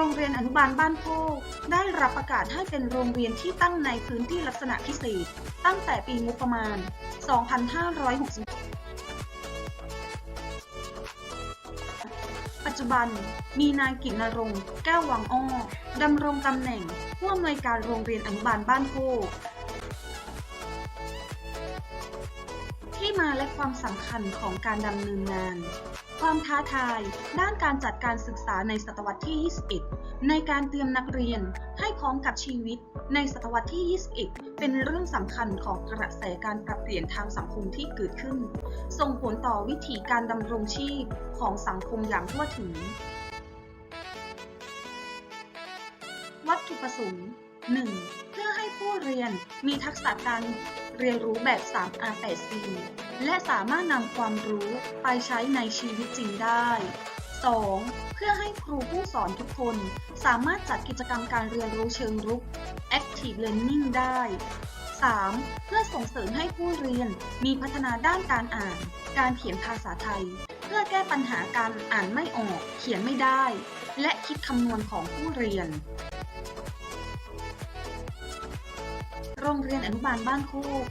โรงเรียนอนุบาลบ้านโพกได้รับประกาศให้เป็นโรงเรียนที่ตั้งในพื้นที่ลักษณะพิเศษ ตั้งแต่ปีงบประมาณ 2560ปัจจุบันมีนายกิจนรงค์แก้ววังอ้อดำรงตำแหน่งผู้อำนวยการโรงเรียนอนุบาลบ้านโพกที่มาและความสำคัญของการดำเนินงาน ความท้าทาย ด้านการจัดการศึกษาในศตวรรษที่ 21 ในการเตรียมนักเรียนให้พร้อมกับชีวิต ในศตวรรษที่ 21 เป็นเรื่องสำคัญของกระแสการปรับเปลี่ยนทางสังคมที่เกิดขึ้น ส่งผลต่อวิถีการดำรงชีพของสังคมอย่างทั่วถึง วัตถุประสงค์ 1. เพื่อให้ผู้เรียนมีทักษะการเรียนรู้แบบ 3R 8C และสามารถนำความรู้ไปใช้ในชีวิตจริงได้ 2. เพื่อให้ครูผู้สอนทุกคน สามารถจัดกิจกรรมการเรียนรู้เชิงรุก Active Learning ได้ 3. เพื่อส่งเสริมให้ผู้เรียนมีพัฒนาด้านการอ่าน การเขียนภาษาไทย เพื่อแก้ปัญหาการอ่านไม่ออก เขียนไม่ได้ และคิดคำนวณของผู้เรียน โรงเรียนอนุบาลบ้านโคก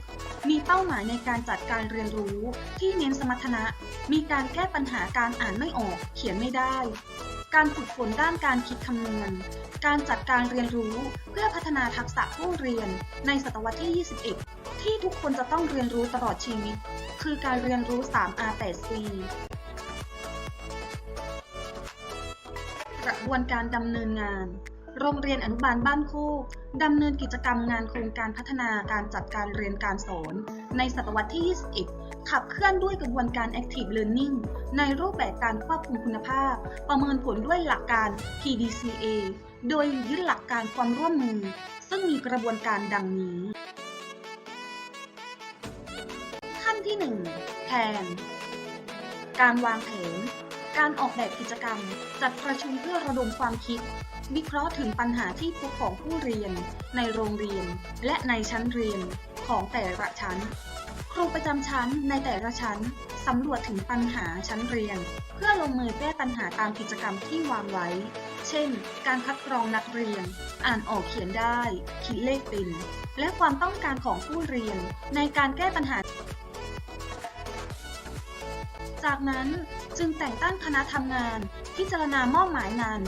มีเป้าหมายในการจัดการเรียนรู้ ที่เน้นสมรรถนะ มีการแก้ปัญหาการอ่านไม่ออก เขียนไม่ได้ การฝึกฝนด้านการคิดคำนวณ การจัดการเรียนรู้เพื่อพัฒนาทักษะผู้เรียนในศตวรรษที่ 21 ที่ทุกคนจะต้องเรียนรู้ตลอดชีวิต คือการเรียนรู้ 3R 8C กระบวนการดำเนินงาน โรงเรียนอนุบาลบ้านโคกดำเนินกิจกรรมงานโครงการพัฒนาการจัดการเรียนการสอน ในศตวรรษที่ 21 ขับเคลื่อนด้วยกระบวนการ Active Learning ในรูปแบบการควบคุมคุณภาพ ประเมินผลด้วยหลักการ PDCA โดยยึดหลักการความร่วมมือ ซึ่งมีกระบวนการดังนี้ ขั้นที่ 1 แผน การวางแผน การออกแบบกิจกรรม จัดประชุมเพื่อระดมความคิด วิเคราะห์ถึงปัญหาที่พบของผู้เรียน ในโรงเรียน และในชั้นเรียนของแต่ละชั้น ครูประจำชั้นในแต่ละชั้นสำรวจถึงปัญหาชั้นเรียน เพื่อลงมือแก้ปัญหาตามกิจกรรมที่วางไว้ เช่น การคัดกรองนักเรียน อ่านออกเขียนได้ คิดเลขเป็น และความต้องการของผู้เรียน ในการแก้ปัญหา จากนั้นจึงแต่งตั้งคณะทำงาน พิจารณามอบหมายงาน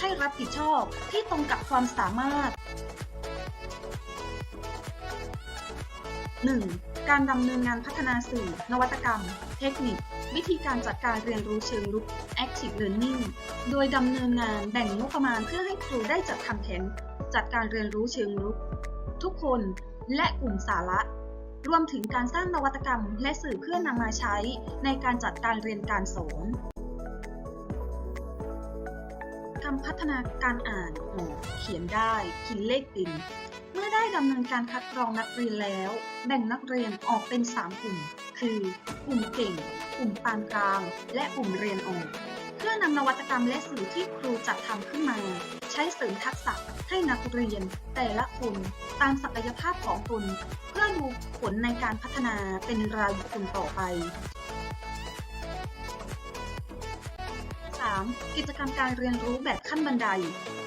ให้รับผิดชอบที่ตรงกับความสามารถ 1. การดำเนินงานพัฒนาสื่อ นวัตกรรม เทคนิค วิธีการจัดการเรียนรู้เชิงรุก Active Learning โดยดำเนินงานแบ่งงบประมาณเพื่อให้ครูได้จัดทำแผนจัดการเรียนรู้เชิงรุก ทุกคนและกลุ่มสาระ รวมถึงการสร้างนวัตกรรมและสื่อเพื่อนำมาใช้ในการจัดการเรียนการสอน ทำพัฒนาการอ่านออกเขียนได้คิดเลขเป็นเมื่อได้ดำเนินการคัดกรองนักเรียนแล้ว แบ่งนักเรียนออกเป็น 3 กลุ่ม คือ กลุ่มเก่ง กลุ่มปานกลาง และกลุ่มเรียนออกเพื่อนำนวัตกรรมและสื่อที่ครูจัดทำขึ้นมา ใช้เสริมทักษะให้นักเรียน แต่ละคนตามศักยภาพของตนเพื่อดูผลในการพัฒนาเป็นรายบุคคลต่อไป 3. กิจกรรมการเรียนรู้แบบขั้นบันได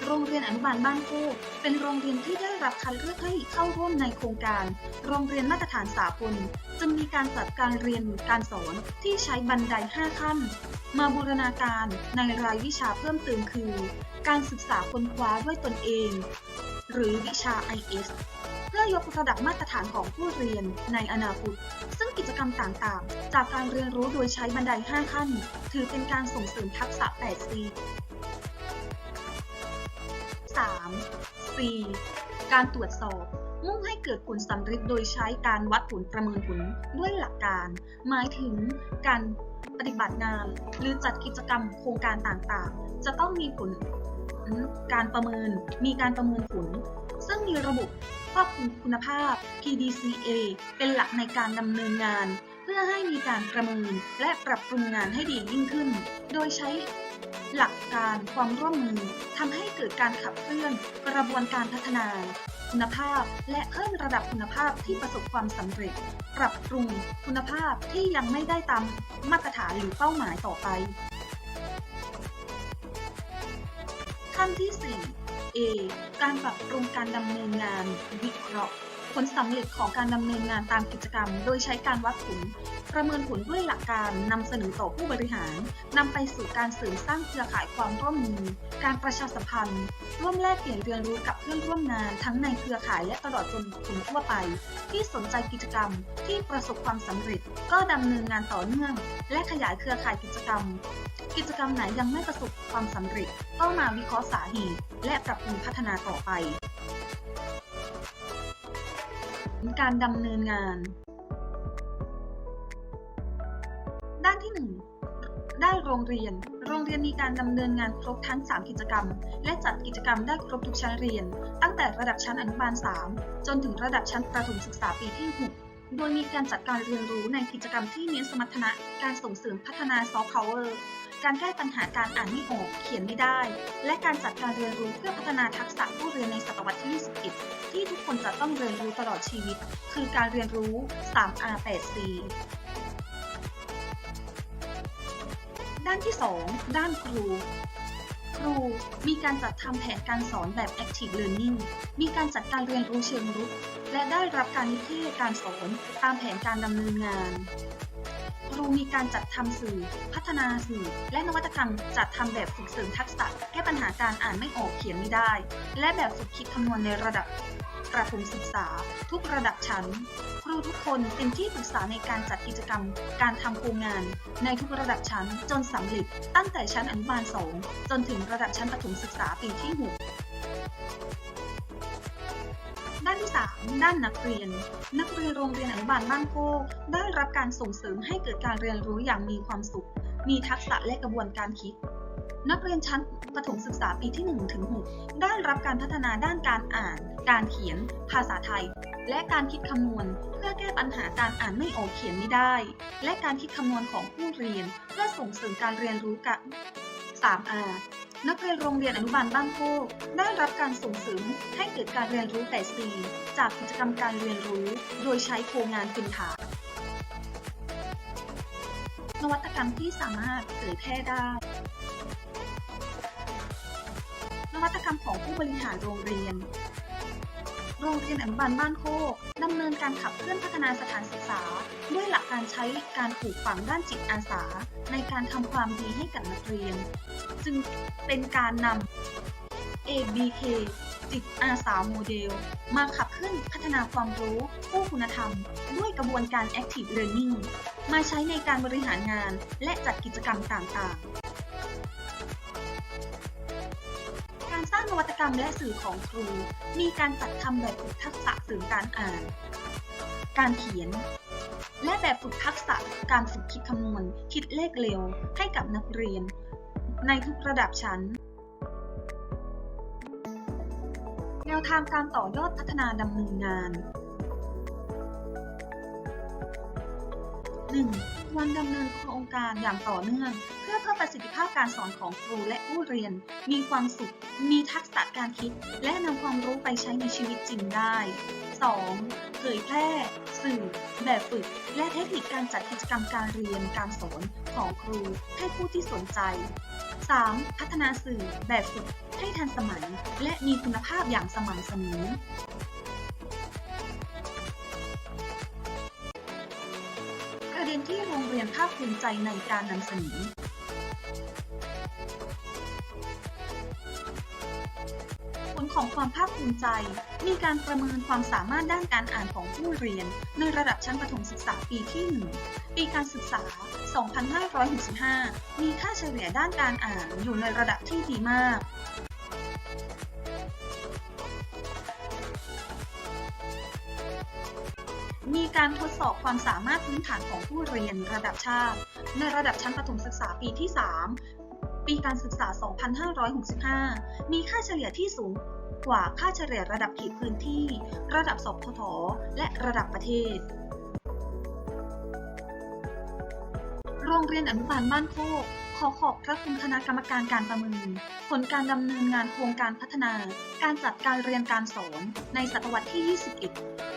โรงเรียนอนุบาลบ้านโคกเป็นโรงเรียนที่ได้รับคัดเลือกให้เข้าร่วมในโครงการ โรงเรียนมาตรฐานสากลจึงมีการจัดการเรียนการสอนที่ใช้บันได 5 ขั้น มาบูรณาการในรายวิชาเพิ่มเติมคือ การศึกษาค้นคว้าด้วยตนเอง หรือวิชา IS เพื่อยกระดับมาตรฐานของผู้เรียนในอนาคต ซึ่งกิจกรรมต่างๆ จากการเรียนรู้โดยใช้บันได 5 ขั้น ถือเป็นการส่งเสริมทักษะ 8C 3. C การตรวจสอบ มุ่งให้เกิดผลสำเร็จโดยใช้การวัดผลประเมินผลด้วยหลักการ หมายถึงการปฏิบัติงาน หรือจัดกิจกรรมโครงการต่างๆ จะต้องมีผลการประเมิน มีการประเมินผล ซึ่งมีระบบควบคุมคุณภาพ PDCA เป็นหลักในการดำเนินงาน เพื่อให้มีการประเมินและปรับปรุงงานให้ดียิ่งขึ้น โดยใช้หลักการความร่วมมือทำให้เกิดการขับเคลื่อนกระบวนการพัฒนา คุณภาพ และเพิ่มระดับคุณภาพที่ประสบความสำเร็จ ปรับปรุงคุณภาพที่ยังไม่ได้ตามมาตรฐานหรือเป้าหมายต่อไปขั้นที่ 4 การปรับปรุงการดำเนินงาน วิเคราะห์ ผลสำเร็จของการดำเนินงานตามกิจกรรม โดยใช้การวัดผล ประเมินผลด้วยหลักการนำเสนอต่อผู้บริหารนำไปสู่การเสริมสร้างเครือข่ายความร่วมมือ การประชาสัมพันธ์ ร่วมแลกเปลี่ยนเรียนรู้กับเพื่อนร่วมงานทั้งในเครือข่ายและตลอดจนบุคคลทั่วไป ที่สนใจกิจกรรมที่ประสบความสำเร็จ ก็ดำเนินงานต่อเนื่อง และขยายเครือข่ายกิจกรรม กิจกรรมไหนยังไม่ประสบความสำเร็จก็มาวิเคราะห์สาเหตุและปรับปรุงพัฒนาต่อไป การดำเนินงาน ด้านที่1ด้านโรงเรียน โรงเรียนมีการดำเนินงานครบทั้ง 3 กิจกรรม และจัดกิจกรรมได้ครบทุกชั้นเรียน ตั้งแต่ระดับชั้นอนุบาล 3 จนถึงระดับชั้นประถมศึกษาปีที่ 6โดยมีการจัดการเรียนรู้ในกิจกรรมที่เน้นสมรรถนะ การส่งเสริมพัฒนาซอฟต์พาวเวอร์ การแก้ปัญหาการอ่านไม่ออก เขียนไม่ได้ และการจัดการเรียนรู้เพื่อพัฒนาทักษะผู้เรียนในศตวรรษที่ 21 ที่ทุกคนจะต้องเรียนรู้ตลอดชีวิต คือการเรียนรู้ 3R 8C ด้านที่ 2 ด้านครู ครูมีการจัดทำแผนการสอนแบบ Active Learning มีการจัดการเรียนรู้เชิงรุก และได้รับการนิเทศการสอนตามแผนการดำเนินงาน รูมีการจัดทำสื่อ พัฒนาสื่อ และนวัตกรรมจัดทำแบบฝึกเสริมทักษะ แก้ปัญหาการอ่านไม่ออกเขียนไม่ได้ และแบบฝึกคิดคำนวณในระดับประถมศึกษา ทุกระดับชั้น ครูทุกคนเป็นที่ปรึกษาในการจัดกิจกรรม การทำโครงงาน ในทุกระดับชั้นจนสำเร็จตั้งแต่ชั้นอนุบาล 2 จนถึงระดับชั้นประถมศึกษาปีที่ 6 ด้านที่ 3 ด้านนักเรียน นักเรียนโรงเรียนอนุบาลบ้านโคได้รับการส่งเสริมให้เกิดการเรียนรู้อย่างมีความสุข มีทักษะและกระบวนการคิด นักเรียนชั้นประถมศึกษาปีที่1ถึง6ได้รับการพัฒนาด้านการอ่าน การเขียน ภาษาไทย และการคิดคำนวณ เพื่อแก้ปัญหาการอ่านไม่ออกเขียนไม่ได้ และการคิดคำนวณของผู้เรียน เพื่อส่งเสริมการเรียนรู้กับ 3R นักเรียนโรงเรียนอนุบาลบ้านโคกได้รับการส่งเสริมให้เกิดการเรียนรู้แต่สีจากกิจกรรมการเรียนรู้ โดยใช้โครงงานเป็นฐานนวัตกรรมที่สามารถเผยแพร่ได้ นวัตกรรมของผู้บริหารโรงเรียน โรงเรียนอนุบาลบ้านโคกดำเนินการขับเคลื่อนพัฒนาสถานศึกษา ด้วยหลักการใช้การปลูกฝังด้านจิตอาสา ในการทำความดีให้กับนักเรียน จึงเป็นการนำ ABK จิตอาสาโมเดล มาขับเคลื่อนพัฒนาความรู้ผู้คุณธรรม ด้วยกระบวนการ Active Learning มาใช้ในการบริหารงานและจัดกิจกรรมต่างๆ วัตกรรมและสื่อของครู มีการจัดทำแบบฝึกทักษะเสริมการอ่าน การเขียน และแบบฝึกทักษะการฝึกคิดคำนวณ คิดเลขเร็ว ให้กับนักเรียน ในทุกระดับชั้น แนวทางการต่อยอดพัฒนาดำเนินงาน 1. ควรดำเนินโครงการอย่างต่อเนื่อง เพื่อเพิ่มประสิทธิภาพการสอนของครูและผู้เรียน มีความสุข มีทักษะการคิด และนำความรู้ไปใช้ในชีวิตจริงได้ 2. เผยแพร่ สื่อ แบบฝึก และเทคนิคการจัดกิจกรรมการเรียนการสอนของครูให้ผู้ที่สนใจ 3. พัฒนาสื่อแบบฝึกให้ทันสมัย และมีคุณภาพอย่างสม่ำเสมอ ภาคภูมิใจในการนำเสนอผลของความภาคภูมิใจ มีการประเมินความสามารถด้านการอ่านของผู้เรียน ในระดับชั้นประถมศึกษาปีที่ 1 ปีการศึกษา 2565 มีค่าเฉลี่ยด้านการอ่านอยู่ในระดับที่ดีมาก มีการทดสอบความสามารถพื้นฐานของผู้เรียนระดับชาติ ในระดับชั้นประถมศึกษาปีที่ 3 ปีการศึกษา 2565 มีค่าเฉลี่ยที่สูงกว่าค่าเฉลี่ยระดับเขตพื้นที่ ระดับสพทและระดับประเทศ โรงเรียนอนุบาลบ้านโคกขอขอบพระคุณคณะกรรมการการประเมิน ผลการดำเนินงานโครงการพัฒนา การจัดการเรียนการสอนในศตวรรษที่ 21